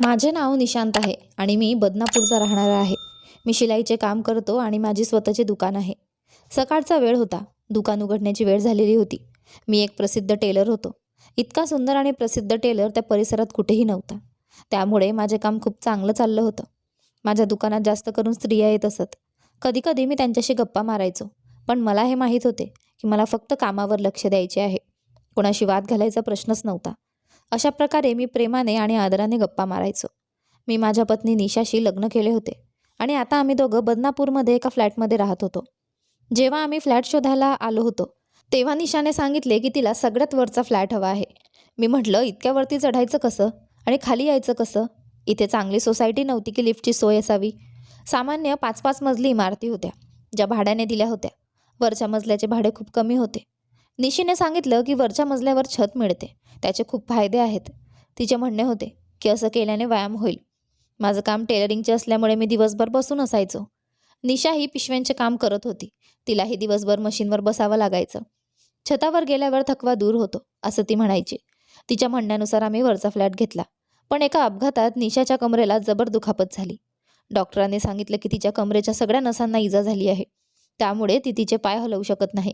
माझे नाव निशांत आहे आणि मी बदनापूरचा राहणारा आहे. मी शिलाईचे काम करतो आणि माझी स्वतःचे दुकान आहे. सकाळचा वेळ होता. दुकान उघडण्याची वेळ झालेली होती. मी एक प्रसिद्ध टेलर होतो. इतका सुंदर आणि प्रसिद्ध टेलर त्या परिसरात कुठेही नव्हता. त्यामुळे माझे काम खूप चांगलं चाललं होतं. माझ्या दुकानात जास्त करून स्त्रिया येत असत. कधीकधी मी त्यांच्याशी गप्पा मारायचो. पण मला हे माहीत होते की मला फक्त कामावर लक्ष द्यायचे आहे. कोणाशी वाद घालायचा प्रश्नच नव्हता. अशा प्रकारे मी प्रेमाने आणि आदराने गप्पा मारायचो. मी माझ्या पत्नी निशाशी लग्न केले होते आणि आता आम्ही दोघं बदनापूरमध्ये एका फ्लॅटमध्ये राहत होतो. जेव्हा आम्ही फ्लॅट शोधायला आलो होतो तेव्हा निशाने सांगितले की तिला सगळ्यात वरचा फ्लॅट हवा आहे. मी म्हटलं इतक्या वरती चढायचं कसं? आणि खाली यायचं कसं? इथे चांगली सोसायटी नव्हती की लिफ्टची सोय असावी? सामान्य पाच पाच मजली इमारती होत्या ज्या भाड्याने दिल्या होत्या. वरच्या मजल्याचे भाडे खूप कमी होते. निशीने सांगितलं की वरच्या मजल्यावर छत मिळते त्याचे खूप फायदे आहेत. तिचे म्हणणे होते की असं केल्याने व्यायाम होईल. माझं काम टेलरिंगचे असल्यामुळे मी दिवसभर बसून असायचो. निशा ही पिशव्यांचे काम करत होती. तिलाही दिवसभर मशीनवर बसावं लागायचं. छतावर गेल्यावर थकवा दूर होतो असं ती म्हणायची. तिच्या म्हणण्यानुसार आम्ही वरचा फ्लॅट घेतला पण एका अपघातात निशाच्या कमरेला जबर दुखापत झाली. डॉक्टरांनी सांगितलं की तिच्या कमरेच्या सगळ्या नसांना इजा झाली आहे. त्यामुळे ती तिचे पाय हलवू शकत नाही.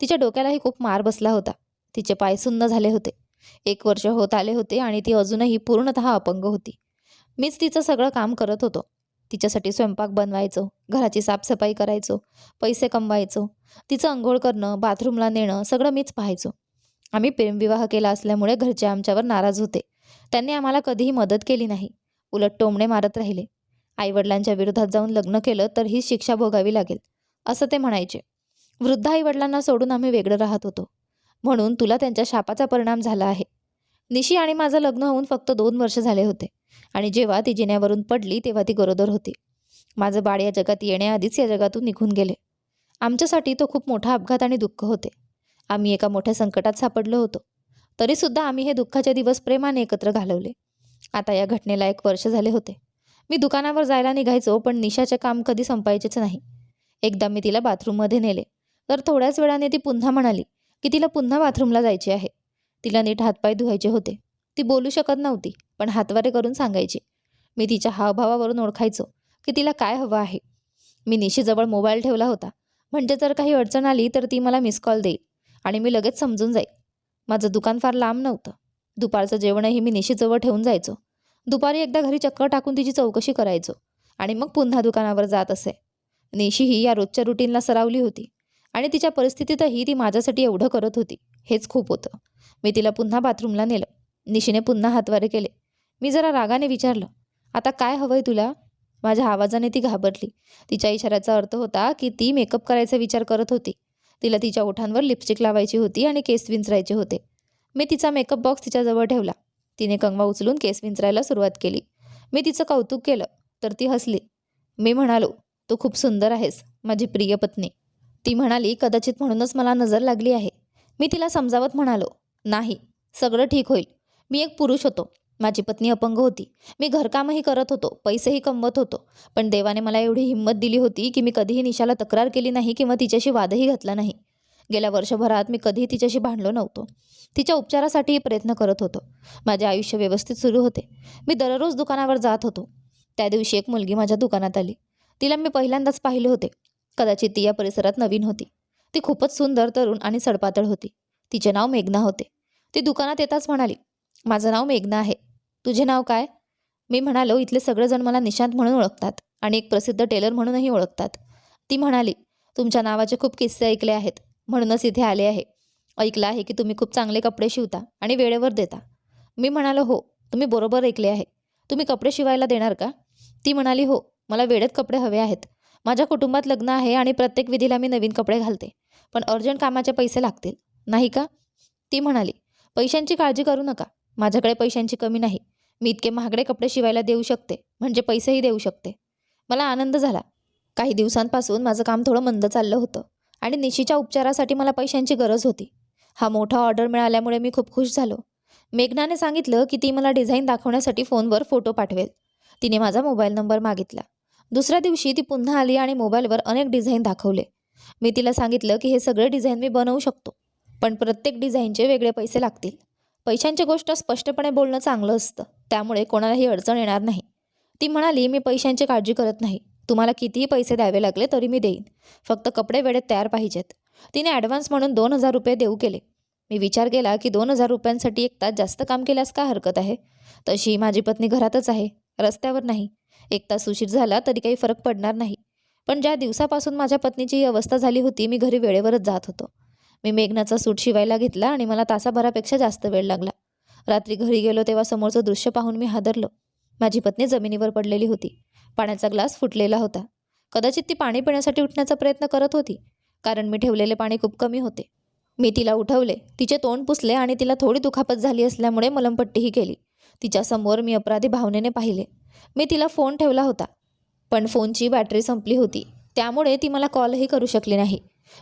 तिच्या डोक्यालाही खूप मार बसला होता. तिचे पाय सुन्न झाले होते. एक वर्ष होत आले होते आणि ती अजूनही पूर्णतः अपंग होती. मीच तिचं सगळं काम करत होतो. तिच्यासाठी स्वयंपाक बनवायचो घराची साफसफाई करायचो पैसे कमवायचो तिचं अंघोळ करणं बाथरूमला नेणं सगळं मीच पाहायचो. आम्ही प्रेमविवाह केला असल्यामुळे घरचे आमच्यावर नाराज होते. त्यांनी आम्हाला कधीही मदत केली नाही. उलट टोमणे मारत राहिले. आईवडिलांच्या विरोधात जाऊन लग्न केलं तर ही शिक्षा भोगावी लागेल असं ते म्हणायचे. वृद्ध आईवडिलांना सोडून आम्ही वेगळं राहत होतो. म्हणून तुला त्यांच्या शापाचा परिणाम झाला आहे. निशी आणि माझं लग्न होऊन फक्त दोन वर्ष झाले होते. आणि जेव्हा ती जिन्यावरून पडली तेव्हा ती गरोदर होती. माझं बाळ या जगात येण्याआधीच या जगातून निघून गेले. आमच्यासाठी तो खूप मोठा अपघात आणि दुःख होते. आम्ही एका मोठ्या संकटात सापडलो होतो. तरीसुद्धा आम्ही हे दुःखाचे दिवस प्रेमाने एकत्र घालवले. आता या घटनेला एक वर्ष झाले होते. मी दुकानावर जायला निघायचो पण निशाचे काम कधी संपायचेच नाही. एकदा मी तिला बाथरूममध्ये नेले. तर थोड्याच वेळाने ती पुन्हा म्हणाली की तिला पुन्हा बाथरूमला जायचे आहे. तिला नीट हातपाय धुवायचे होते. ती बोलू शकत नव्हती पण हातवारे करून सांगायची. मी तिच्या हावभावावरून ओळखायचो की तिला काय हवं आहे. मी निशीजवळ मोबाईल ठेवला होता. म्हणजे जर काही अडचण आली तर ती मला मिस कॉल देईल आणि मी लगेच समजून जाईल. माझं दुकान फार लांब नव्हतं. दुपारचं जेवणही मी निशीजवळ ठेवून जायचो. दुपारी एकदा घरी चक्कर टाकून तिची चौकशी करायचो आणि मग पुन्हा दुकानावर जात असे. निशी ही या रोजच्या रुटीनला सरावली होती. आणि तिच्या परिस्थितीतही ती माझ्यासाठी एवढं करत होती. हेच खूप होतं. मी तिला पुन्हा बाथरूमला नेलं. निशीने पुन्हा हातवारे केले. मी जरा रागाने विचारलं आता काय हवंय तुला? माझ्या आवाजाने ती घाबरली. तिच्या इशाऱ्याचा अर्थ होता की ती मेकअप करायचा विचार करत होती. तिला तिच्या ओठांवर लिपस्टिक लावायची होती आणि केस विंचरायचे होते. मी तिचा मेकअप बॉक्स तिच्याजवळ ठेवला. तिने कंगवा उचलून केस विंचरायला सुरुवात केली. मी तिचं कौतुक केलं तर ती हसली. मी म्हणालो तू खूप सुंदर आहेस माझी प्रिय पत्नी. ती म्हणाली कदाचित म्हणूनच मला नजर लागली आहे. मी तिला समजावत म्हणालो नाही सगळं ठीक होईल. मी एक पुरुष होतो. माझी पत्नी अपंग होती. मी घरकामही करत होतो. पैसेही कमवत होतो. पण देवाने मला एवढी हिंमत दिली होती की मी कधीही निशाला तक्रार केली नाही किंवा तिच्याशी वादही घातला नाही. गेल्या वर्षभरात मी कधीही तिच्याशी भांडलो नव्हतो. तिच्या उपचारासाठीही प्रयत्न करत होतो. माझे आयुष्य व्यवस्थित सुरू होते. मी दररोज दुकानावर जात होतो. त्या दिवशी एक मुलगी माझ्या दुकानात आली. तिला मी पहिल्यांदाच पाहिले होते. कदाचित ती या परिसरात नवीन होती. ती खूपच सुंदर तरुण आणि सडपातळ होती. तिचे नाव मेघना होते. ती दुकानात येताच म्हणाली माझं नाव मेघना आहे. तुझे नाव काय? मी म्हणालो इथले सगळेजण मला निशांत म्हणून ओळखतात आणि एक प्रसिद्ध टेलर म्हणूनही ओळखतात. ती म्हणाली तुमच्या नावाचे खूप किस्से ऐकले आहेत. म्हणूनच इथे आले आहे. ऐकलं आहे की तुम्ही खूप चांगले कपडे शिवता आणि वेळेवर देता. मी म्हणालो हो तुम्ही बरोबर ऐकले आहे. तुम्ही कपडे शिवायला देणार का? ती म्हणाली हो मला वेळेत कपडे हवे आहेत. माझ्या कुटुंबात लग्न आहे आणि प्रत्येक विधीला मी नवीन कपडे घालते. पण अर्जंट कामाचे पैसे लागतील. नाही का? ती म्हणाली पैशांची काळजी करू नका. माझ्याकडे पैशांची कमी नाही. मी इतके महागडे कपडे शिवायला देऊ शकते. म्हणजे पैसेही देऊ शकते. मला आनंद झाला. काही दिवसांपासून माझं काम थोडं मंद चाललं होतं आणि निशीच्या उपचारासाठी मला पैशांची गरज होती. हा मोठा ऑर्डर मिळाल्यामुळे मी खूप खुश झालो. मेघनाने सांगितलं की ती मला डिझाईन दाखवण्यासाठी फोनवर फोटो पाठवेल. तिने माझा मोबाईल नंबर मागितला. दुसऱ्या दिवशी ती पुन्हा आली आणि मोबाईलवर अनेक डिझाईन दाखवले. मी तिला सांगितलं की हे सगळे डिझाईन मी बनवू शकतो पण प्रत्येक डिझाईनचे वेगळे पैसे लागतील. पैशांची गोष्ट स्पष्टपणे बोलणं चांगलं असतं त्यामुळे कोणालाही अडचण येणार नाही. ती म्हणाली मी पैशांची काळजी करत नाही. तुम्हाला कितीही पैसे द्यावे लागले तरी मी देईन. फक्त कपडे वेळेत तयार पाहिजेत. तिने ॲडव्हान्स म्हणून दोन हजार रुपये देऊ केले. मी विचार केला की दोन हजार रुपयांसाठी एक तास जास्त काम केल्यास काय हरकत आहे? तशी माझी पत्नी घरातच आहे रस्त्यावर नाही. एक तास उशीर झाला तरी काही फरक पडणार नाही. पण ज्या दिवसापासून माझ्या पत्नीची ही अवस्था झाली होती मी घरी वेळेवरच जात होतो. मी मेघनाचा सूट शिवायला घेतला आणि मला तासाभरापेक्षा जास्त वेळ लागला. रात्री घरी गेलो तेव्हा समोरचं दृश्य पाहून मी हादरलो. माझी पत्नी जमिनीवर पडलेली होती. पाण्याचा ग्लास फुटलेला होता. कदाचित ती पाणी पिण्यासाठी उठण्याचा प्रयत्न करत होती कारण मी ठेवलेले पाणी खूप कमी होते. मी तिला उठवले तिचे तोंड पुसले आणि तिला थोडी दुखापत झाली असल्यामुळे मलमपट्टीही केली. तिच्यासमोर मी अपराधी भावनेने पाहिले. मी तिला फोन ठेवला होता पण फोनची बॅटरी संपली होती. त्यामुळे ती मला कॉलही करू शकली नाही.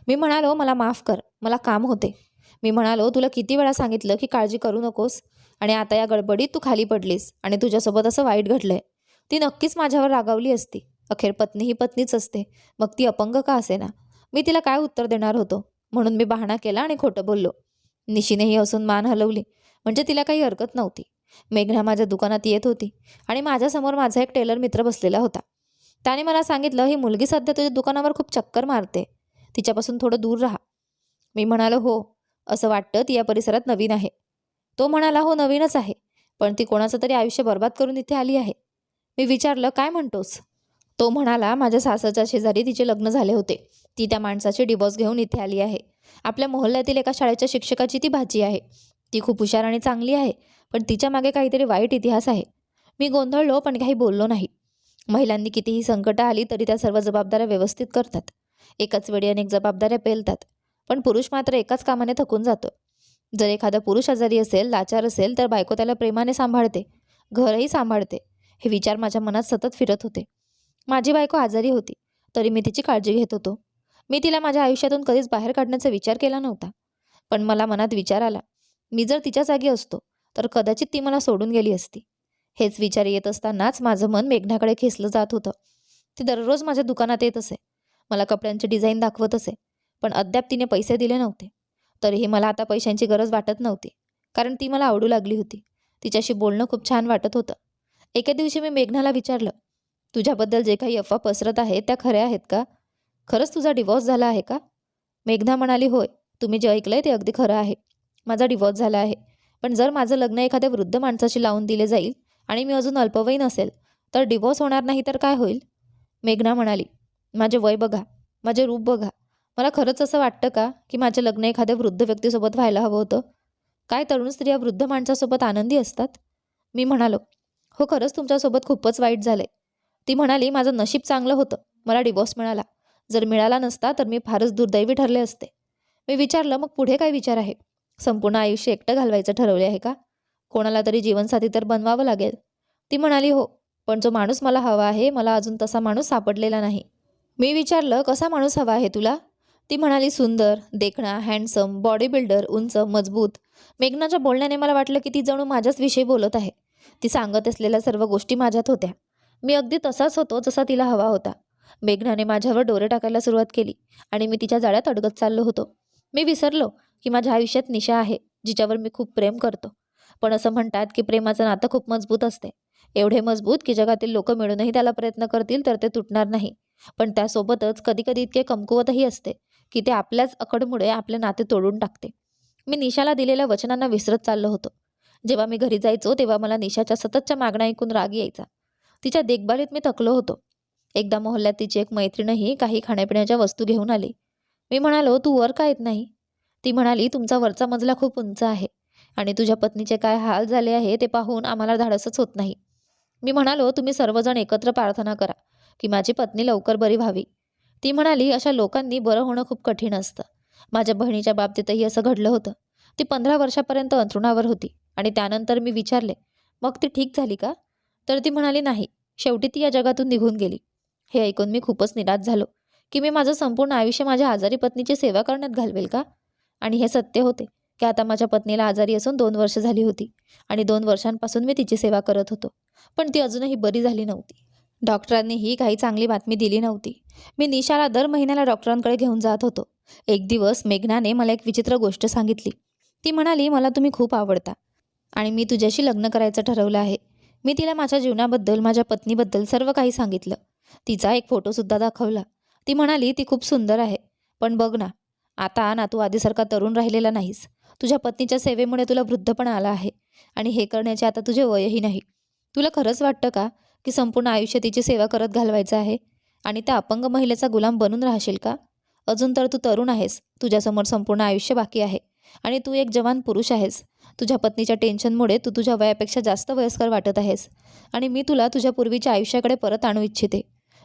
मी म्हणालो मला माफ कर मला काम होते. मी म्हणालो तुला किती वेळा सांगितलं की काळजी करू नकोस आणि आता या गडबडीत तू खाली पडलीस आणि तुझ्यासोबत असं वाईट घडलंय. ती नक्कीच माझ्यावर रागावली असती. अखेर पत्नी ही पत्नीच असते. मग ती अपंग का असेना? मी तिला काय उत्तर देणार होतो? म्हणून मी बहाणा केला आणि खोटं बोललो. निशीनेही असून मान हलवली. म्हणजे तिला काही हरकत नव्हती. मेघना माझ्या दुकानात येत होती आणि माझ्यासमोर माझा एक टेलर मित्र बसलेला होता. त्याने मला सांगितलं ही मुलगी सध्या तुझ्या दुकानावर खूप चक्कर मारते. तिच्यापासून थोडं दूर राहा. मी म्हणालो हो असं वाटतं ती या परिसरात नवीन आहे. तो म्हणाला हो नवीनच आहे पण ती कोणाचं तरी आयुष्य बर्बाद करून इथे आली आहे. मी विचारलं काय म्हणतोस? तो म्हणाला माझ्या सासरच्या शेजारी तिचे लग्न झाले होते. ती त्या माणसाचे डिवॉर्स घेऊन इथे आली आहे. आपल्या मोहल्ल्यातील एका शाळेच्या शिक्षकाची ती भाची आहे. ती खूप हुशार आणि चांगली आहे. पण तिच्यामागे काहीतरी वाईट इतिहास आहे. मी गोंधळलो पण काही बोललो नाही. महिलांनी कितीही संकटं आली तरी त्या सर्व जबाबदाऱ्या व्यवस्थित करतात. एकाच वेळी अनेक जबाबदाऱ्या पेलतात. पण पुरुष मात्र एकाच कामाने थकून जातो. जर एखादा पुरुष आजारी असेल लाचार असेल तर बायको त्याला प्रेमाने सांभाळते. घरही सांभाळते. हे विचार माझ्या मनात सतत फिरत होते. माझी बायको आजारी होती. तरी मी तिची काळजी घेत होतो. मी तिला माझ्या आयुष्यातून कधीच बाहेर काढण्याचा विचार केला नव्हता. पण मला मनात विचार आला. मी जर तिच्या जागी असतो तर कदाचित ती मला सोडून गेली असती. हेच विचार येत असतानाच माझं मन मेघनाकडे खेचलं जात होतं. ती दररोज माझ्या दुकानात येत असे. मला कपड्यांचे डिझाईन दाखवत असे. पण अद्याप तिने पैसे दिले नव्हते. तरीही मला आता पैशांची गरज वाटत नव्हती. कारण ती मला आवडू लागली होती. तिच्याशी बोलणं खूप छान वाटत होतं. एके दिवशी मी मेघनाला विचारलं तुझ्याबद्दल जे काही अफवा पसरत आहेत त्या खऱ्या आहेत का? खरंच तुझा डिवॉर्स झाला आहे का? मेघना म्हणाली होय. तुम्ही जे ऐकलंय ते अगदी खरं आहे. माझा डिवॉर्स झाला आहे. पण जर माझं लग्न एखाद्या वृद्ध माणसाशी लावून दिले जाईल आणि मी अजून अल्पवयीन असेल तर डिवोर्स होणार नाही तर काय होईल? मेघना म्हणाली माझे वय बघा माझे रूप बघा. मला खरंच असं वाटतं का की माझं लग्न एखाद्या वृद्ध व्यक्तीसोबत व्हायला हवं होतं? काय तरुण स्त्रिया वृद्ध माणसासोबत आनंदी असतात? मी म्हणालो हो खरंच तुमच्यासोबत खूपच वाईट झालं आहे ती म्हणाली माझं नशीब चांगलं होतं. मला डिवोर्स मिळाला. जर मिळाला नसता तर मी फारच दुर्दैवी ठरले असते. मी विचारलं मग पुढे काय विचार आहे? संपूर्ण आयुष्य एकटं घालवायचं ठरवले आहे का? कोणाला तरी जीवनसाथी तर बनवावं लागेल. ती म्हणाली हो पण जो माणूस मला हवा आहे मला अजून तसा माणूस सापडलेला नाही. मी विचारलं कसा माणूस हवा आहे तुला? ती म्हणाली सुंदर देखणा हँडसम बॉडी बिल्डर उंच मजबूत. मेघनाच्या बोलण्याने मला वाटलं की ती जणू माझ्याच विषयी बोलत आहे. ती सांगत असलेल्या सर्व गोष्टी माझ्यात होत्या. मी अगदी तसाच होतो जसा तिला हवा होता. मेघनाने माझ्यावर डोरे टाकायला सुरुवात केली आणि मी तिच्या जाळ्यात अडगत चाललो होतो. मी विसरलो की माझ्या आयुष्यात निशा आहे जिच्यावर मी खूप प्रेम करतो. पण असं म्हणतात की प्रेमाचं नातं खूप मजबूत असते. एवढे मजबूत की जगातील लोक मिळूनही त्याला प्रयत्न करतील तर ते तुटणार नाही. पण त्यासोबतच कधीकधी इतके कमकुवतही असते की ते आपल्याच अकडमुळे आपले नाते तोडून टाकते. मी निशाला दिलेल्या वचनांना विसरत चाललो होतो. जेव्हा मी घरी जायचो तेव्हा मला निशाच्या सततच्या मागण्या ऐकून राग यायचा. तिच्या देखभालीत मी थकलो होतो. एकदा मोहल्ल्यात तिची एक मैत्रीणही काही खाण्यापिण्याच्या वस्तू घेऊन आली. मी म्हणालो तू वर का येत नाही? ती म्हणाली तुमचा वरचा मजला खूप उंच आहे आणि तुझ्या पत्नीचे काय हाल झाले आहे ते पाहून आम्हाला धाडसच होत नाही. मी म्हणालो तुम्ही सर्वजण एकत्र प्रार्थना करा की माझी पत्नी लवकर बरी व्हावी. ती म्हणाली अशा लोकांनी बरं होणं खूप कठीण असतं. माझ्या बहिणीच्या बाबतीतही असं घडलं होतं. ती पंधरा वर्षापर्यंत अंथरुणावर होती आणि त्यानंतर मी विचारले मग ती ठीक झाली का? तर ती म्हणाली नाही. शेवटी ती या जगातून निघून गेली. हे ऐकून मी खूपच निराश झालो की मी माझं संपूर्ण आयुष्य माझ्या आजारी पत्नीची सेवा करण्यात घालवेल का? आणि हे सत्य होते की आता माझ्या पत्नीला आजारी असून दोन वर्ष झाली होती आणि दोन वर्षांपासून मी तिची सेवा करत होतो. पण ती अजूनही बरी झाली नव्हती. डॉक्टरांनीही काही चांगली बातमी दिली नव्हती. मी निशाला दर महिन्याला डॉक्टरांकडे घेऊन जात होतो. एक दिवस मेघनाने मला एक विचित्र गोष्ट सांगितली. ती म्हणाली मला तुम्ही खूप आवडता आणि मी तुझ्याशी लग्न करायचं ठरवलं आहे. मी तिला माझ्या जीवनाबद्दल माझ्या पत्नीबद्दल सर्व काही सांगितलं. तिचा एक फोटोसुद्धा दाखवला. ती म्हणाली ती खूप सुंदर आहे. पण बघ ना आता ना तू आधीसारखा तरुण राहिलेला नाहीस. तुझ्या पत्नीच्या सेवेमुळे तुला वृद्धपणा आला आहे आणि हे करण्याचे आता तुझे वयही नाही. तुला खरंच वाटतं का की संपूर्ण आयुष्य तिची सेवा करत घालवायचं आहे? आणि त्या अपंग महिलेचा गुलाम बनून राहशील का? अजून तर तू तरुण आहेस. तुझ्यासमोर संपूर्ण आयुष्य बाकी आहे. आणि तू एक जवान पुरुष आहेस. तुझ्या पत्नीच्या टेन्शनमुळे तू तुझ्या वयापेक्षा जास्त वयस्कर वाटत आहेस. आणि मी तुला तुझ्या पूर्वीच्या आयुष्याकडे परत आणू इच्छिते.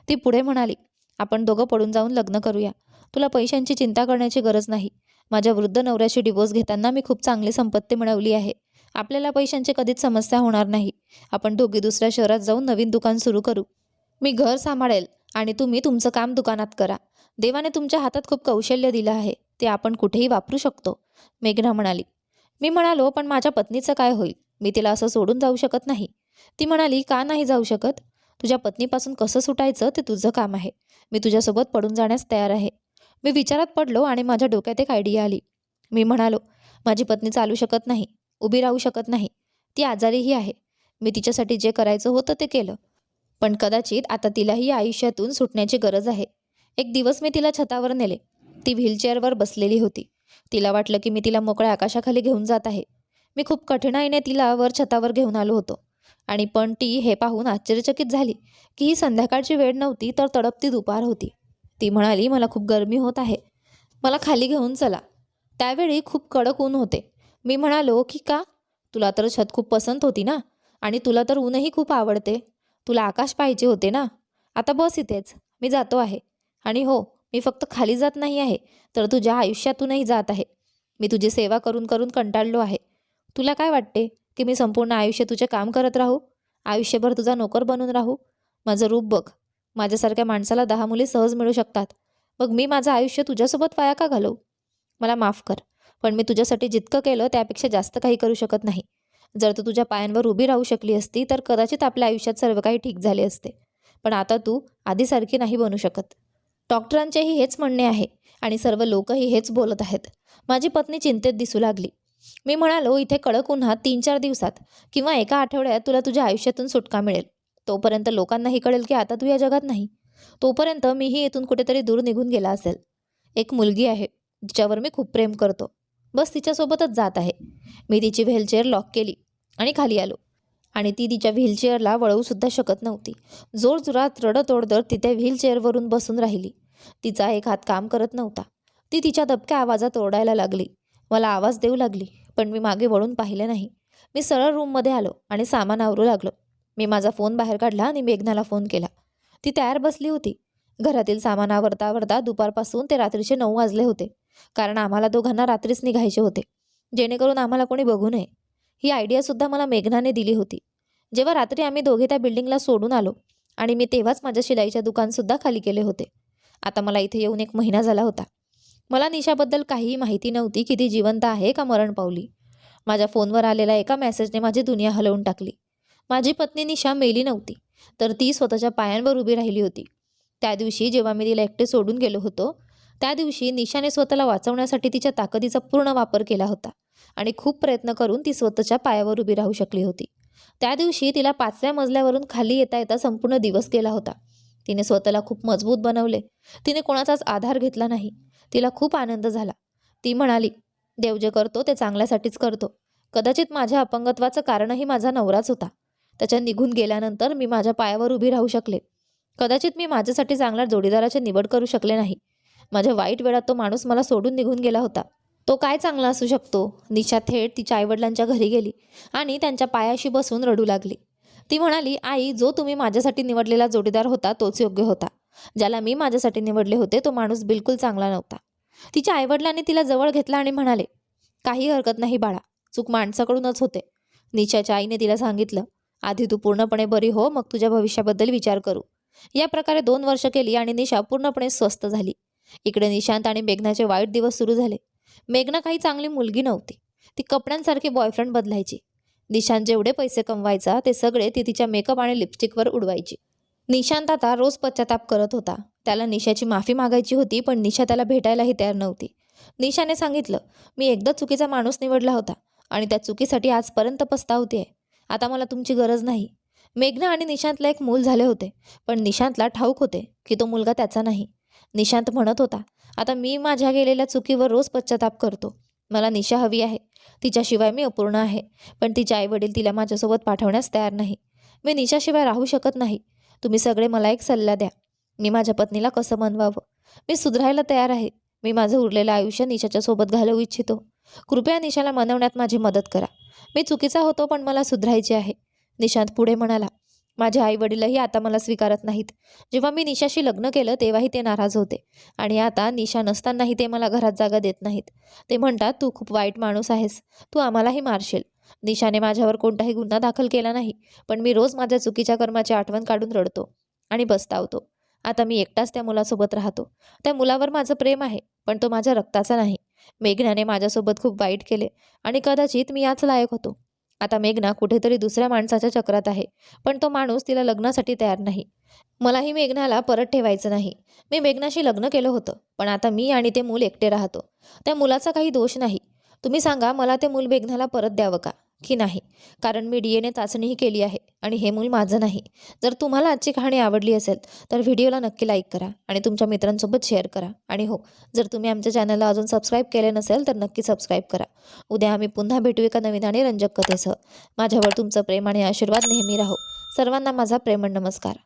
ती पुढे म्हणाली आपण दोघं पडून जाऊन लग्न करूया. तुला पैशांची चिंता करण्याची गरज नाही. माझ्या वृद्ध नवऱ्याशी डिवोर्स घेताना मी खूप चांगली संपत्ती मिळवली आहे. आपल्याला पैशांची कधीच समस्या होणार नाही. आपण दोघी दुसऱ्या शहरात जाऊन नवीन दुकान सुरू करू. मी घर सांभाळेल आणि तुम्ही तुमचं काम दुकानात करा. देवाने तुमच्या हातात खूप कौशल्य दिलं आहे. ते आपण कुठेही वापरू शकतो. मेघना म्हणाली. मी म्हणालो पण माझ्या पत्नीचं काय होईल? मी तिला असं सोडून जाऊ शकत नाही. ती म्हणाली का नाही जाऊ शकत? तुझ्या पत्नीपासून कसं सुटायचं? ते तुझं काम आहे. मी तुझ्यासोबत पडून जाण्यास तयार आहे. मी विचारात पडलो आणि माझ्या डोक्यात एक आयडिया आली. मी म्हणालो माझी पत्नी चालू शकत नाही उभी राहू शकत नाही. ती आजारीही आहे. मी तिच्यासाठी जे करायचं होतं ते केलं. पण कदाचित आता तिलाही आयुष्यातून सुटण्याची गरज आहे. एक दिवस मी तिला छतावर नेले. ती व्हीलचेअरवर बसलेली होती. तिला वाटलं की मी तिला मोकळ्या आकाशाखाली घेऊन जात आहे. मी खूप कठीणाईने तिला वर छतावर घेऊन आलो होतो. आणि पण ती हे पाहून आश्चर्यचकित झाली की ही संध्याकाळची वेळ नव्हती तर तडपती दुपार होती. ती म्हणाली मला खूप गरमी होत आहे. मला खाली घेऊन चला. त्यावेळी खूप कडक ऊन होते. मी म्हणालो की का? तुला तर छत खूप पसंत होती ना? आणि तुला तर ऊनही खूप आवडते. तुला आकाश पाहिजे होते ना? आता बस इथेच. मी जातो आहे. आणि हो मी फक्त खाली जात नाही आहे तर तुझ्या आयुष्यातूनही जात आहे. मी तुझी सेवा करून करून कंटाळलो आहे. तुला काय वाटते की मी संपूर्ण आयुष्य तुझे काम करत राहू? आयुष्यभर तुझा नोकर बनून राहू? माझं रूप बघ. माझ्यासारख्या माणसाला दहा मुली सहज मिळू शकतात. मग मी माझं आयुष्य तुझ्यासोबत वाया का घालवू? मला माफ कर पण मी तुझ्यासाठी जितकं केलं त्यापेक्षा जास्त काही करू शकत नाही. जर तू तुझ्या पायांवर उभी राहू शकली असती तर कदाचित आपल्या आयुष्यात सर्व काही ठीक झाले असते. पण आता तू आधीसारखी नाही बनू शकत. डॉक्टरांचेही हेच म्हणणे आहे आणि सर्व लोकही हेच बोलत आहेत. माझी पत्नी चिंतेत दिसू लागली. मी म्हणालो इथे कडक उन्हात तीन चार दिवसात किंवा एका आठवड्यात तुला तुझ्या आयुष्यातून सुटका मिळेल. तोपर्यंत लोकांनाही कळेल की आता तू या जगात नाही. तोपर्यंत मीही इथून कुठेतरी दूर निघून गेला असेल. एक मुलगी आहे जिच्यावर मी खूप प्रेम करतो. बस तिच्यासोबतच जात आहे. मी तिची व्हीलचेअर लॉक केली आणि खाली आलो. आणि ती तिच्या व्हीलचेअरला वळवूसुद्धा शकत नव्हती. जोरजोरात रडत ओढदत ती त्या व्हीलचेअरवरून बसून राहिली. तिचा एक हात काम करत नव्हता. ती तिच्या दबक्या आवाजात ओरडायला लागली. मला आवाज देऊ लागली पण मी मागे वळून पाहिले नाही. मी सरळ रूममध्ये आलो आणि सामान आवरू लागलो. मी माझा फोन बाहेर काढला आणि मेघनाला फोन केला. ती तयार बसली होती. घरातील सामान आवरता आवरता दुपारपासून ते रात्रीचे नऊ वाजले होते. कारण आम्हाला दोघांना रात्रीच निघायचे होते. जेणेकरून आम्हाला कोणी बघू नये. ही आयडियासुद्धा मला मेघनाने दिली होती. जेव्हा रात्री आम्ही दोघे त्या बिल्डिंगला सोडून आलो आणि मी तेव्हाच माझ्या शिलाईच्या दुकानसुद्धा खाली केले होते. आता मला इथे येऊन एक महिना झाला होता. मला निशाबद्दल काहीही माहिती नव्हती की ती जिवंत आहे का मरण पावली. माझ्या फोनवर आलेला एका मेसेजने माझी दुनिया हलवून टाकली. माझी पत्नी निशा मेली नव्हती तर ती स्वतःच्या पायांवर उभी राहिली होती. त्या दिवशी जेव्हा मी तिला एकटे सोडून गेलो होतो त्या दिवशी निशाने स्वतःला वाचवण्यासाठी तिच्या ताकदीचा पूर्ण वापर केला होता आणि खूप प्रयत्न करून ती स्वतःच्या पायावर उभी राहू शकली होती. त्या दिवशी तिला पाचव्या मजल्यावरून खाली येता येता संपूर्ण दिवस गेला होता. तिने स्वतःला खूप मजबूत बनवले. तिने कोणाचाच आधार घेतला नाही. तिला खूप आनंद झाला. ती म्हणाली देव जे करतो ते चांगल्यासाठीच करतो. कदाचित माझ्या अपंगत्वाचं कारणही माझा नवराच होता. त्याच्या निघून गेल्यानंतर मी माझ्या पायावर उभी राहू शकले. कदाचित मी माझ्यासाठी चांगल्या जोडीदाराची निवड करू शकले नाही. माझ्या वाईट वेळात तो माणूस मला सोडून निघून गेला होता. तो काय चांगला असू शकतो? निशा थेट तिच्या आईवडिलांच्या घरी गेली आणि त्यांच्या पायाशी बसून रडू लागली. ती म्हणाली आई जो तुम्ही माझ्यासाठी निवडलेला जोडीदार होता तोच योग्य होता. ज्याला मी माझ्यासाठी निवडले होते तो माणूस बिलकुल चांगला नव्हता. तिच्या आईवडिलांनी तिला जवळ घेतला आणि म्हणाले काही हरकत नाही बाळा चूक माणसाकडूनच होते. निशाच्या आईने तिला सांगितलं आधी तू पूर्णपणे बरी हो मग तुझ्या भविष्याबद्दल विचार करू. या प्रकारे दोन वर्ष केली आणि निशा पूर्णपणे स्वस्थ झाली. इकडे निशांत आणि मेघनाचे वाईट दिवस सुरू झाले. मेघना काही चांगली मुलगी नव्हती. ती कपड्यांसारखे बॉयफ्रेंड बदलायची. निशांत जेवढे पैसे कमवायचा ते सगळे ती तिच्या मेकअप आणि लिपस्टिकवर उडवायची. निशांत आता रोज पश्चाताप करत होता. त्याला निशाची माफी मागायची होती पण निशा त्याला भेटायलाही तयार नव्हती. निशाने सांगितलं मी एकदा चुकीचा माणूस निवडला होता आणि त्या चुकीसाठी आजपर्यंत पस्तावते आता मला तुमची गरज नाही. मेघना आणि निशांतला एक मूल झाले होते पण निशांतला ठाऊक होते की तो मुलगा त्याचा नाही. निशांत म्हणत होता आता मी माझ्या गेलेल्या चुकीवर रोज पश्चाताप करतो. मला निशा हवी आहे. तिच्याशिवाय मी अपूर्ण आहे पण तिचे आईवडील तिला माझ्यासोबत पाठवण्यास तयार नाही. मी निशाशिवाय राहू शकत नाही. तुम्ही सगळे मला एक सल्ला द्या. मी माझ्या पत्नीला कसं मनवावं? मी सुधारायला तयार आहे. मी माझं उरलेलं आयुष्य निशाच्या सोबत घालवू इच्छितो. कृपया निशाला मनवण्यात माझी मदत करा. मी चुकीचा होतो पण मला सुधारायचे आहे. निशांत पुढे म्हणाला माझे आईवडीलही आता मला स्वीकारत नाहीत. जेव्हा मी निशाशी लग्न केलं तेव्हाही ते नाराज होते. आणि आता निशा नसतानाही ते मला घरात जागा देत नाहीत. ते म्हणतात तू खूप वाईट माणूस आहेस. तू आम्हालाही मारशील. निशाने माझ्यावर कोणताही गुन्हा दाखल केला नाही पण मी रोज माझ्या चुकीच्या कर्माची आठवण काढून रडतो आणि बसतावतो. आता मी एकटाच त्या मुलासोबत राहतो. त्या मुलावर माझं प्रेम आहे पण तो माझ्या रक्ताचा नाही. मेघनाने माझ्यासोबत खूप वाईट केले आणि कदाचित मी याच लायक होतो. आता मेघना कुठेतरी दुसऱ्या माणसाच्या चक्रात आहे पण तो माणूस तिला लग्नासाठी तयार नाही. मलाही मेघनाला परत ठेवायचं नाही. मी मेघनाशी लग्न केलं होतं पण आता मी आणि ते मूल एकटे राहतो. त्या मुलाचा काही दोष नाही. तुम्ही सांगा मला ते मूल मेघनाला परत द्यावं का? की नाही? कारण मी डी एन ए चाचणीही केली आहे आणि हे मूल माझं नाही. जर तुम्हाला आजची कहाणी आवडली असेल तर व्हिडिओला नक्की लाईक करा आणि तुमच्या मित्रांसोबत शेअर करा. आणि हो जर तुम्ही आमच्या चॅनलला अजून सबस्क्राईब केले नसेल तर नक्की सबस्क्राईब करा. उद्या आम्ही पुन्हा भेटू एका नवीन आणि रंजक कथेसह. माझ्यावर तुमचं प्रेम आणि आशीर्वाद नेहमी राहो. सर्वांना माझा प्रेमण नमस्कार.